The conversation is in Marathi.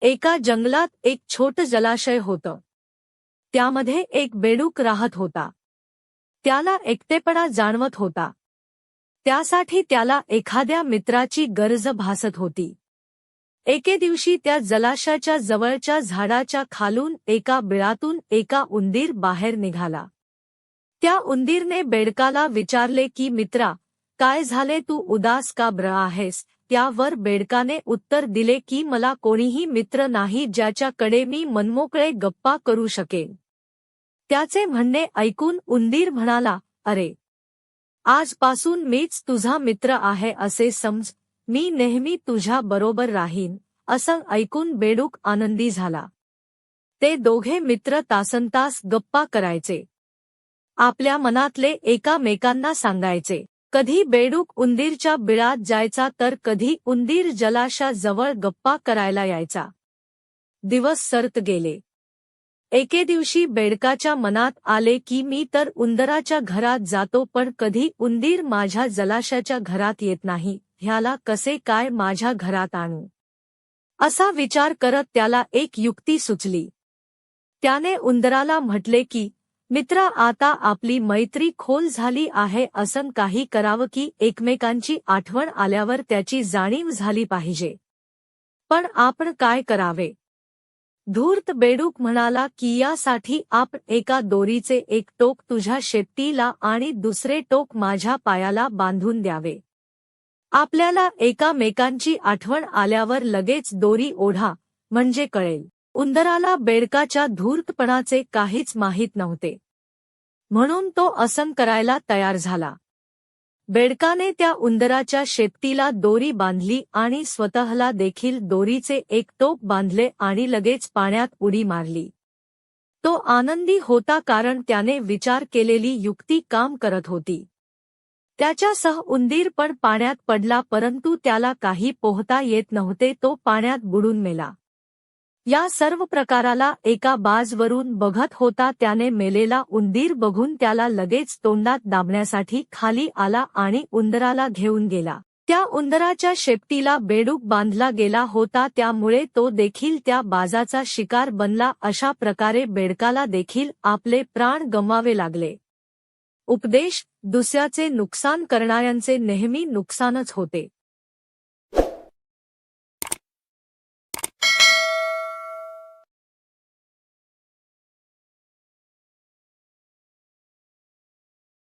एका जंगलात एक छोट जलाशय होतं. त्यामध्ये एक बेडूक राहत होता. त्याला एकटेपणा जाणवत होता. त्यासाठी त्याला एखाद्या मित्राची गरज भासत होती. एके दिवशी त्या जलाशयाच्या जवळच्या झाडाच्या खालून एका बिळातून एका उंदीर बाहेर निघाला. त्या उंदीरने बेडकाला विचारले की मित्रा काय झाले? तू उदास का ब्र आहेस? त्यावर बेडकाने उत्तर दिले की मला कोणीही मित्र नाही ज्याच्याकडे मी मनमोकळे गप्पा करू शकेन. त्याचे म्हणणे ऐकून उंदीर म्हणाला अरे! आजपासून मीच तुझा मित्र आहे असे समज मी नेहमी तुझ्या बरोबर राहीन असं ऐकून बेडूक आनंदी झाला. ते दोघे मित्र तासनतास गप्पा करायचे. आपल्या मनातले एकामेकांना सांगायचे. कधी बेडूक उंदीरच्या बिळात जायचा तर कधी उंदीर जलाशा जवळ गप्पा करायला यायचा. दिवस सरत गेले. एके दिवशी बेडकाच्या मनात आले की मी तर उंदराच्या घरात जातो पण कधी उंदीर माझ्या जलाशाच्या घरात येत नाही ह्याला कसे काय माझ्या घरात आणू? असा विचार करत त्याला एक युक्ती सुचली. त्याने उंदराला म्हटले की मित्र आता आपली मैत्री खोल झाली आहे असं काही करावं की एकमेकांची आठवण आल्यावर त्याची जाणीव झाली पाहिजे. पण आपण काय करावे? धूर्त बेडूक म्हणाला की यासाठी आपण एका दोरीचे एक टोक तुझ्या शेपटीला आणि दुसरे टोक माझ्या पायाला बांधून द्यावे. आपल्याला एकामेकांची आठवण आल्यावर लगेच दोरी ओढा म्हणजे कळेल. उंदराला बेडकाच्या धूर्तपणाचे काहीच माहीत नव्हते. म्हणून तो असन करायला तयार झाला. बेडकाने त्या उंदराच्या शेपटीला दोरी बांधली आणि स्वतःला देखील दोरीचे एक टोक बांधले आणि लगेच पाण्यात उडी मारली. तो आनंदी होता कारण त्याने विचार केलेली युक्ती काम करत होती. त्याच्यासह उंदीर पण पाण्यात पडला परंतु त्याला काही पोहता येत नव्हते तो पाण्यात बुडून मेला. या सर्व प्रकाराला एका बाजवरून बघत होता त्याने मेलेला उंदीर बघून त्याला लगेच तोंडात दाबण्यासाठी खाली आला आणि उंदराला घेऊन गेला. त्या उंदराच्या शेपटीला बेडूक बांधला गेला होता त्यामुळे तो देखील त्या बाजाचा शिकार बनला. अशा प्रकारे बेडकाला देखील आपले प्राण गमावे लागले. उपदेश दुसऱ्याचे नुकसान करणाऱ्यांचे नेहमी नुकसानच होते.